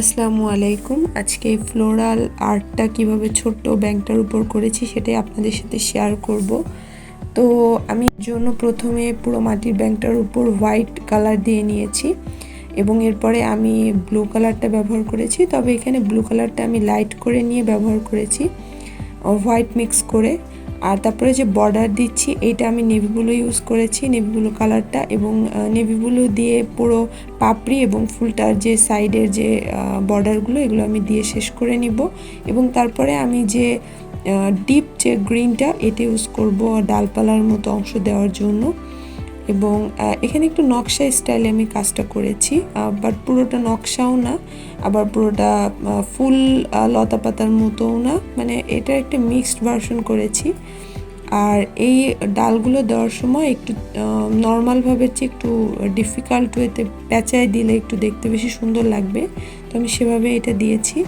আসসালামু আলাইকুম। আজকে ফ্লোরাল আর্টটা কীভাবে ছোট্ট ব্যাংকটার উপর করেছি সেটাই আপনাদের সাথে শেয়ার করব। তো আমি জন্য প্রথমে পুরো মাটির ব্যাংকটার উপর হোয়াইট কালার দিয়ে নিয়েছি এবং এরপরে আমি ব্লু কালারটা ব্যবহার করেছি। তবে এখানে ব্লু কালারটা আমি লাইট করে নিয়ে ব্যবহার করেছি হোয়াইট মিক্স করে। আর তারপরে যে বর্ডার দিচ্ছি, এইটা আমি নেভি ব্লু ইউজ করেছি নেভি ব্লু কালারটা এবং নেভি ব্লু দিয়ে পুরো পাপড়ি এবং ফুলটার যে সাইডের যে বর্ডারগুলো এগুলো আমি দিয়ে শেষ করে নিব এবং তারপরে আমি যে ডিপ যে গ্রিনটা এটা ইউজ করব ডালপালার মতো অংশ দেওয়ার জন্য। এবং এখানে একটু নকশা স্টাইলে আমি কাজটা করেছি বাট পুরোটা নকশাও না, আবার পুরোটা ফুল লতা পাতার মতোও না মানে এটা একটা মিক্সড ভার্সন করেছি। আর এই ডালগুলো দেওয়ার সময় একটু নর্মালভাবে চেয়ে একটু ডিফিকাল্ট ওয়েতে পেঁচায় দিলে একটু দেখতে বেশি সুন্দর লাগবে, তো আমি সেভাবে এটা দিয়েছি।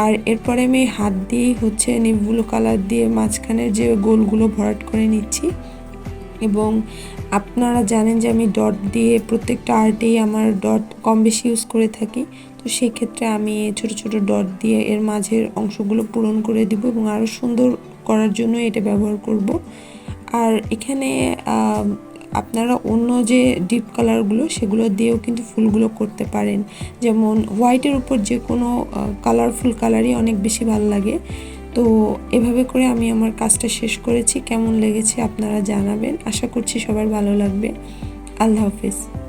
আর এরপরে আমি হাত দিয়েই হচ্ছে নেভগুলো কালার দিয়ে মাঝখানের যে গোলগুলো ভরাট করে নিচ্ছি এবং আপনারা জানেন যে আমি ডট দিয়ে প্রত্যেকটা আর্টেই আমার ডট কম বেশি ইউজ করে থাকি। তো সেই ক্ষেত্রে আমি ছোট ছোট ডট দিয়ে এর মাঝের অংশগুলো পূরণ করে দিব এবং আরও সুন্দর করার জন্য এটা ব্যবহার করব। আর এখানে আপনারা অন্য যে ডিপ কালারগুলো সেগুলো দিয়েও কিন্তু ফুলগুলো করতে পারেন। যেমন হোয়াইটের উপর যে কোনো কালারফুল কালারই অনেক বেশি ভালো লাগে। তো এভাবে করে আমি আমার কাজটা শেষ করেছি। কেমন লেগেছে আপনারা জানাবেন। আশা করছি সবার ভালো লাগবে। আল্লাহ হাফিজ।